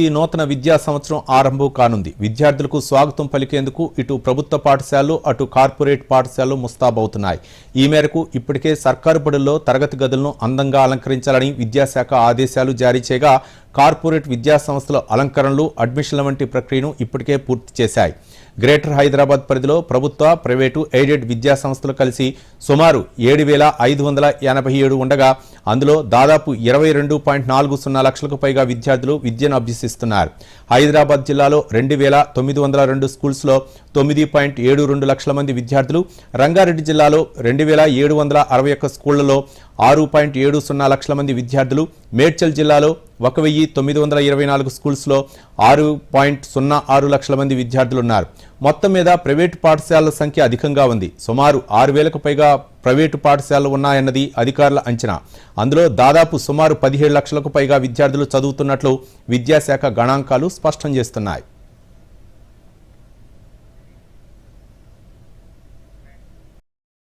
ఈ నూతన విద్యా సంవత్సరం ఆరంభం కానుంది. విద్యార్థులకు స్వాగతం పలికేందుకు ఇటు ప్రభుత్వ పాఠశాలలు అటు కార్పొరేట్ పాఠశాలలు ముస్తాబవుతున్నాయి. ఈ మేరకు ఇప్పటికే సర్కారు బడుల్లో తరగతి గదులను అందంగా అలంకరించాలని విద్యాశాఖ ఆదేశాలు జారీ చేయగా కార్పొరేట్ విద్యా సంస్థల అలంకరణలు అడ్మిషన్ల వంటి ప్రక్రియను ఇప్పటికే పూర్తి చేశాయి. గ్రేటర్ హైదరాబాద్ పరిధిలో ప్రభుత్వ ప్రైవేటు ఎయిడెడ్ విద్యా సంస్థలు కలిసి సుమారు ఏడు వేల ఐదు వందల ఎనభై ఏడు ఉండగా అందులో దాదాపు ఇరవై రెండు పాయింట్ నాలుగు సున్నా లక్షలకు పైగా విద్యార్థులు విద్యను అభ్యసిస్తున్నారు హైదరాబాద్ జిల్లాలో రెండు వేల తొమ్మిది వందల రెండు స్కూల్స్లో తొమ్మిది పాయింట్ ఏడు రెండు లక్షల మంది విద్యార్థులు రంగారెడ్డి జిల్లాలో రెండు వేల ఏడు వందల అరవై ఒక్క స్కూళ్ళలో ఆరు పాయింట్ ఏడు సున్నా లక్షల మంది విద్యార్థులు మేడ్చల్ జిల్లాలో ఒక వెయ్యి తొమ్మిది వందల ఇరవై నాలుగు స్కూల్స్లో ఆరు పాయింట్ సున్నా ఆరు లక్షల మంది విద్యార్థులు ఉన్నారు మొత్తం మీద ప్రైవేటు పాఠశాలల సంఖ్య అధికంగా ఉంది. సుమారు ఆరు వేలకు పైగా ప్రైవేటు పాఠశాలలు ఉన్నాయన్నది అధికారుల అంచనా. అందులో దాదాపు సుమారు పదిహేడు లక్షలకు పైగా విద్యార్థులు చదువుతున్నట్లు విద్యాశాఖ గణాంకాలు స్పష్టం చేస్తున్నాయి.